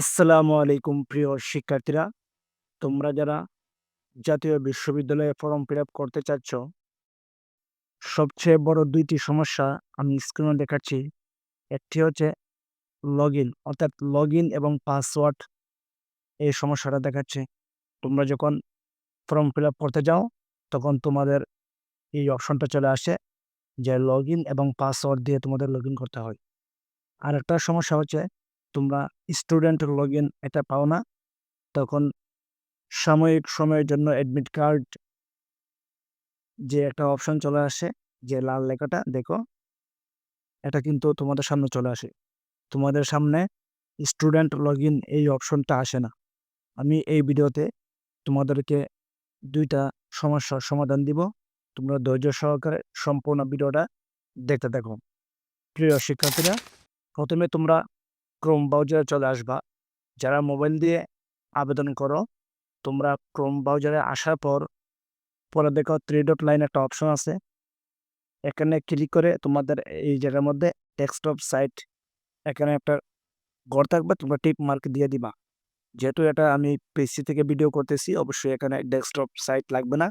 আসসালামু আলাইকুম প্রিয় শিক্ষার্থীরা। তোমরা যারা জাতীয় বিশ্ববিদ্যালয়ে ফর্ম ফিল করতে চাচ্ছ, সবচেয়ে বড় দুইটি সমস্যা আমি স্ক্রিনে দেখাচ্ছি। একটি হচ্ছে লগ ইন অর্থাৎ লগ ইন এবং পাসওয়ার্ড এই সমস্যাটা দেখাচ্ছে। তোমরা যখন ফর্ম ফিল করতে যাও, তখন তোমাদের এই অপশনটা চলে আসে যে লগ ইন এবং পাসওয়ার্ড দিয়ে তোমাদের লগ ইন করতে হয়। আর একটা সমস্যা হচ্ছে তোমরা স্টুডেন্ট লগ ইন এটা পাও না। তখন সাময়িক সময়ের জন্য অ্যাডমিট কার্ড যে একটা অপশন চলে আসে, যে লাল লেখাটা, দেখো। এটা কিন্তু তোমাদের সামনে চলে আসে। তোমাদের সামনে স্টুডেন্ট লগ ইন এই অপশনটা আসে না। আমি এই ভিডিওতে তোমাদেরকে দুইটা সমস্যার সমাধান দিব। তোমরা ধৈর্য সহকারে সম্পূর্ণ ভিডিওটা দেখতে দেখো প্রিয় শিক্ষার্থীরা, প্রথমে তোমরা ক্রোম ব্রাউজারে চলে আসবা। যারা মোবাইল দিয়ে আবেদন করো, তোমরা ক্রোম ব্রাউজারে আসার পর, পরে দেখো থ্রি ডট লাইন একটা অপশন আছে। এখানে ক্লিক করে তোমাদের এই জায়গার মধ্যে ডেস্কটপ সাইট এখানে একটা ঘর থাকবে, তোমরা টিপ মার্ক দিয়ে দিবা। যেহেতু এটা আমি পিসি থেকে ভিডিও করতেছি, অবশ্যই এখানে ডেস্কটপ সাইট লাগবে না।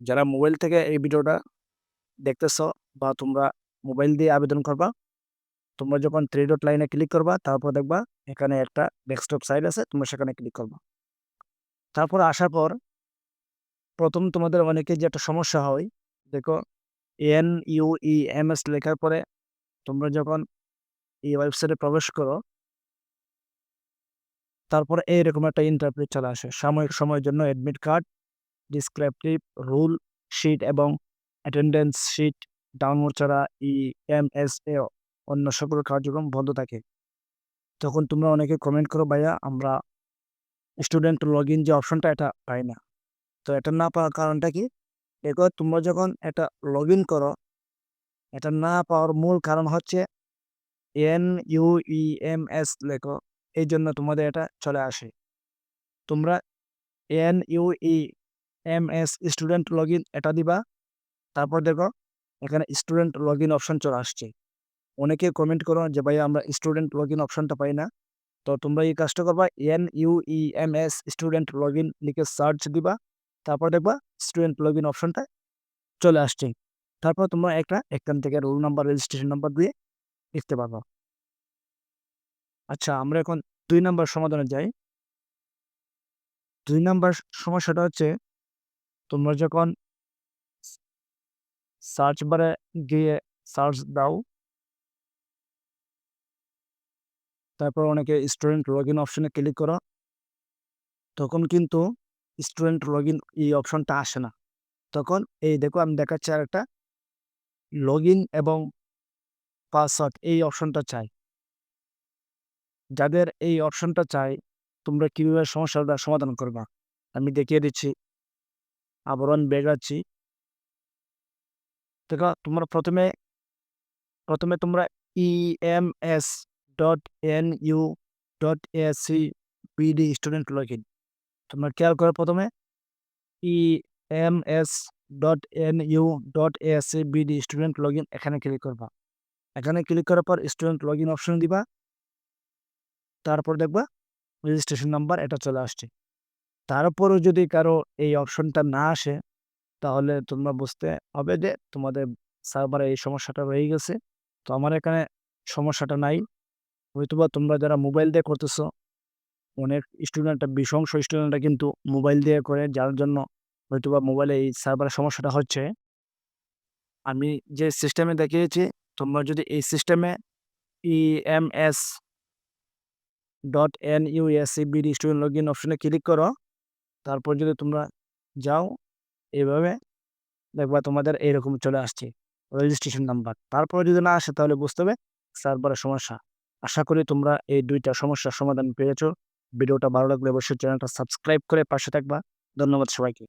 যারা মোবাইল থেকে এই ভিডিওটা দেখতেছ বা তোমরা মোবাইল দিয়ে আবেদন করবা তোমরা যখন থ্রি ডট লাইনে ক্লিক করবা, তারপর দেখবা এখানে একটা ডেস্কটপ সাইট আছে, তোমরা সেখানে ক্লিক করবা। তারপর আসার পর প্রথম তোমাদের অনেকে যে একটা সমস্যা হয়, দেখো N U E M S লেখার পরে তোমরা যখন এই ওয়েবসাইটে প্রবেশ করো, তারপরে এইরকম একটা ইন্টারপ্রেট চলে আসে। সাময়িক সময়ের জন্য admit card descriptive rule sheet এবং অ্যাটেন্ডেন্স শিট ডাউনলোড ছাড়া ই এম এস এ অন্য সকল কার্যক্রম বন্ধ থাকে। তখন তোমরা অনেকে কমেন্ট করো, ভাইয়া, আমরা স্টুডেন্ট লগ ইন যে অপশনটা এটা পাই না। তো এটা না পাওয়ার কারণটা কি? দেখো তোমরা যখন এটা লগ ইন করো, এটা না পাওয়ার মূল কারণ হচ্ছে N U E M S লেখো, এই জন্য তোমাদের এটা চলে আসে। তোমরা N U E M S student log in এটা দিবা, তারপর দেখো এখানে স্টুডেন্ট লগ ইন অপশন চলে আসছে। অনেকে কমেন্ট করো যে ভাই আমরা স্টুডেন্ট লগ ইন অপশনটা পাই না। তো তোমরা এই কাজটা করবা N U E M S student log in লিখে সার্চ দিবা, তারপর দেখবা স্টুডেন্ট লগ ইন অপশনটা চলে আসছে। তারপর তোমরা একটা, এখান থেকে রোল নাম্বার রেজিস্ট্রেশন নাম্বার দিয়ে লিখতে পারবা। আচ্ছা আমরা এখন দুই নাম্বার সমাধানে যাই। দুই নাম্বার সমস্যাটা হচ্ছে, তোমরা যখন সার্চ বারে গিয়ে সার্চ দাও তারপর অনেকে স্টুডেন্ট লগ ইন অপশনে ক্লিক করো, তখন কিন্তু স্টুডেন্ট লগ ইন এই অপশনটা আসে না। তখন এই দেখো আমি দেখাচ্ছি আর একটা লগ ইন এবং পাসওয়ার্ড এই অপশনটা চাই। যাদের এই অপশনটা চাই, তোমরা কীভাবে সমস্যাটা সমাধান করবা? আমি দেখিয়ে দিচ্ছি, আবরণ বেগাচ্ছি দেখো তোমরা প্রথমে প্রথমে তোমরা EMS dot N U dot AC BD student log in তোমরা খেয়াল করো প্রথমে E M S dot N U dot AC BD student log এখানে ক্লিক করবা। এখানে ক্লিক করার পর স্টুডেন্ট লগ অপশন দিবা। তারপর দেখবা রেজিস্ট্রেশন নাম্বার এটা চলে আসছে। তারপরও যদি কারও এই অপশনটা না আসে, তাহলে তোমরা বুঝতে হবে যে তোমাদের সার্ভারে এই সমস্যাটা রয়ে গেছে। তো আমার এখানে সমস্যাটা নাই। হয়তোবা তোমরা যারা মোবাইল দিয়ে করতেছো, অনেক স্টুডেন্টরা বিশংস স্টুডেন্টরা কিন্তু মোবাইল দিয়ে করে, যার জন্য হয়তোবা মোবাইলে এই সার্ভারের সমস্যাটা হচ্ছে। আমি যে সিস্টেমে দেখিয়েছি, তোমরা যদি এই সিস্টেমে EMS dot N USC BD student log in অপশনে ক্লিক করো, তারপর যদি তোমরা যাও এইভাবে দেখবা তোমাদের এইরকম চলে আসছে রেজিস্ট্রেশন নাম্বার তারপরে যদি না আসে, তাহলে বুঝতে হবে সার্ভারের সমস্যা। আশা করি তোমরা এই দুইটা সমস্যার সমাধান পেয়েছ। ভিডিওটা ভালো লাগলে অবশ্যই চ্যানেলটা সাবস্ক্রাইব করে পাশে থাকবা। ধন্যবাদ সবাইকে।